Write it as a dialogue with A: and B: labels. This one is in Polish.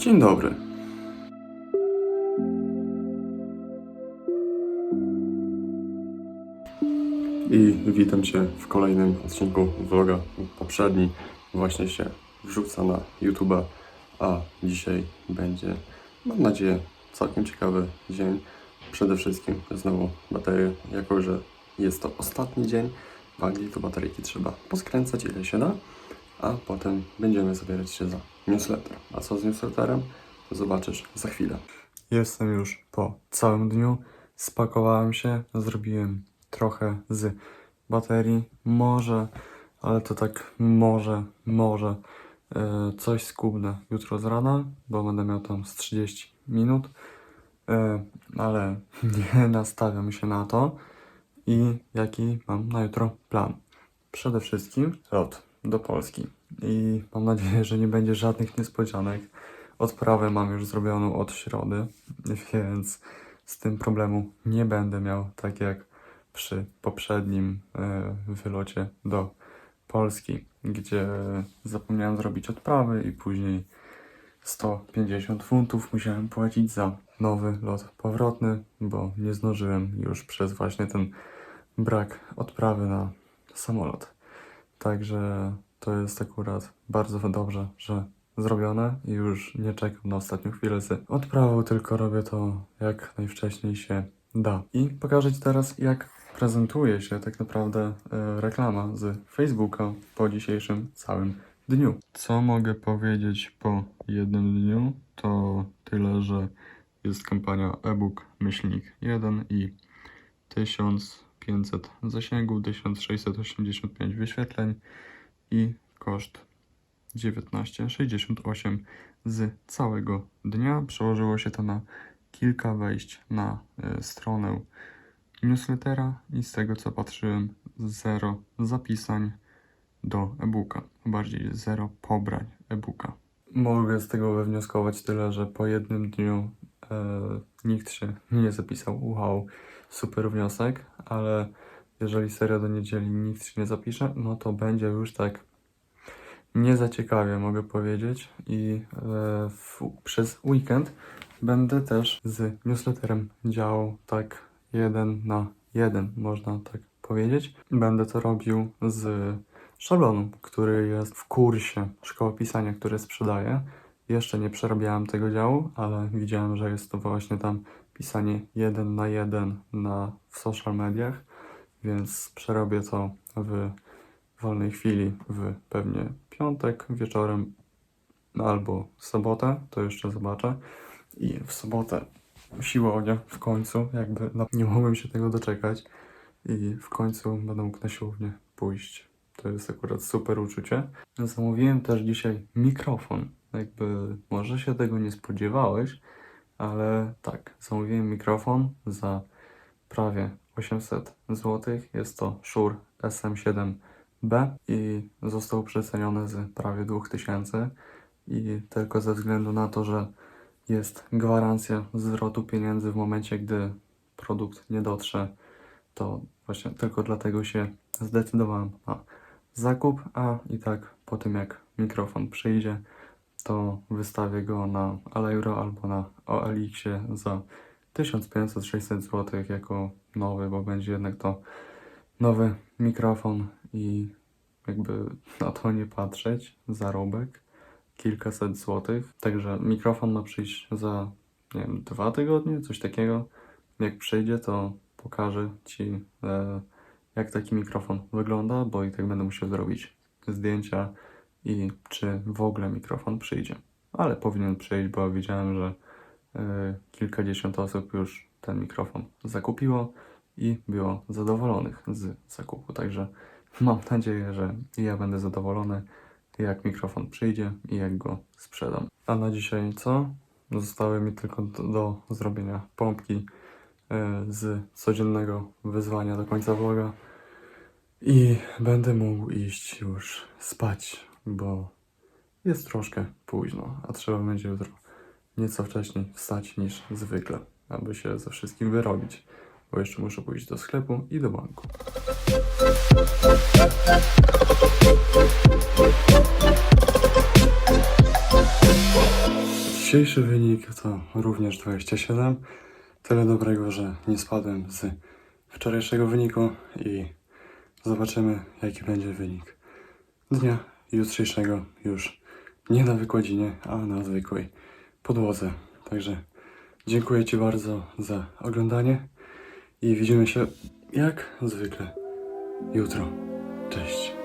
A: Dzień dobry. I witam Cię w kolejnym odcinku vloga. Poprzedni właśnie się wrzuca na YouTube'a, a dzisiaj będzie, mam nadzieję, całkiem ciekawy dzień. Przede wszystkim znowu baterie, jako że jest to ostatni dzień w Anglii, to bateryki trzeba poskręcać ile się da, a potem będziemy zabierać się za newsletter. A co z newsletterem? Zobaczysz za chwilę. Jestem już po całym dniu. Spakowałem się, zrobiłem trochę z baterii. Może, ale to tak może, może e, coś skubnę jutro z rana, bo będę miał tam z 30 minut. E, ale nie nastawiam się na to. I jaki mam na jutro plan? Przede wszystkim lot do Polski. I mam nadzieję, że nie będzie żadnych niespodzianek. Odprawę mam już zrobioną od środy, więc z tym problemu nie będę miał, tak jak przy poprzednim e, wylocie do Polski, gdzie zapomniałem zrobić odprawy i później 150 funtów musiałem płacić za nowy lot powrotny, bo nie zdążyłem już przez właśnie ten brak odprawy na samolot. Także to jest akurat bardzo dobrze, że zrobione i już nie czekam na ostatnią chwilę z odprawą, tylko robię to jak najwcześniej się da. I pokażę Ci teraz, jak prezentuje się tak naprawdę e, reklama z Facebooka po dzisiejszym całym dniu. Co mogę powiedzieć po jednym dniu? To tyle, że jest kampania e-book myślnik 1 i 1500 zasięgów, 1685 wyświetleń i koszt 19,68 z całego dnia. Przełożyło się to na kilka wejść na y, stronę newslettera i z tego co patrzyłem, zero zapisań do e-booka, bardziej zero pobrań e-booka. Mogę z tego wywnioskować tyle, że po jednym dniu e, nikt się nie zapisał. Wow, super wniosek, ale jeżeli serio do niedzieli nikt się nie zapisze, no to będzie już tak nie za ciekawie, mogę powiedzieć. I e, w, przez weekend będę też z newsletterem działał tak jeden na jeden, można tak powiedzieć. Będę to robił z szablonu, który jest w kursie Szkoły Pisania, który sprzedaję. Jeszcze nie przerabiałem tego działu, ale widziałem, że jest to właśnie tam pisanie jeden na jeden na, w social mediach, więc przerobię to w wolnej chwili w pewnie piątek wieczorem albo sobotę, to jeszcze zobaczę. I w sobotę siłownia w końcu, jakby no, nie mogłem się tego doczekać i w końcu będę mógł na siłownię pójść. To jest akurat super uczucie. Zamówiłem też dzisiaj mikrofon. Jakby może się tego nie spodziewałeś, ale tak, zamówiłem mikrofon za prawie 800 zł. Jest to Shure SM7B i został przeceniony z prawie 2000 i tylko ze względu na to, że jest gwarancja zwrotu pieniędzy w momencie, gdy produkt nie dotrze, to właśnie tylko dlatego się zdecydowałem na zakup, a i tak po tym jak mikrofon przyjdzie, to wystawię go na Allegro albo na OLX-ie za 1500-600 zł jako nowy, bo będzie jednak to nowy mikrofon i jakby na to nie patrzeć, zarobek kilkaset złotych. Także mikrofon ma przyjść za, nie wiem, dwa tygodnie, coś takiego. Jak przyjdzie, to pokażę Ci, e, jak taki mikrofon wygląda, bo i tak będę musiał zrobić zdjęcia i czy w ogóle mikrofon przyjdzie. Ale powinien przyjść, bo widziałem, że e, kilkadziesiąt osób już ten mikrofon zakupiło i było zadowolonych z zakupu. Także mam nadzieję, że ja będę zadowolony, jak mikrofon przyjdzie i jak go sprzedam. A na dzisiaj co? Zostały mi tylko do, do zrobienia pompki e, z codziennego wyzwania do końca vloga i będę mógł iść już spać, bo jest troszkę późno, a trzeba będzie jutro nieco wcześniej wstać niż zwykle, aby się ze wszystkim wyrobić, bo jeszcze muszę pójść do sklepu i do banku. Dzisiejszy wynik to również 27. Tyle dobrego, że nie spadłem z wczorajszego wyniku i zobaczymy jaki będzie wynik dnia jutrzejszego już nie na wykładzinie, a na zwykłej podłodze. Także dziękuję Ci bardzo za oglądanie i widzimy się jak zwykle jutro. Cześć.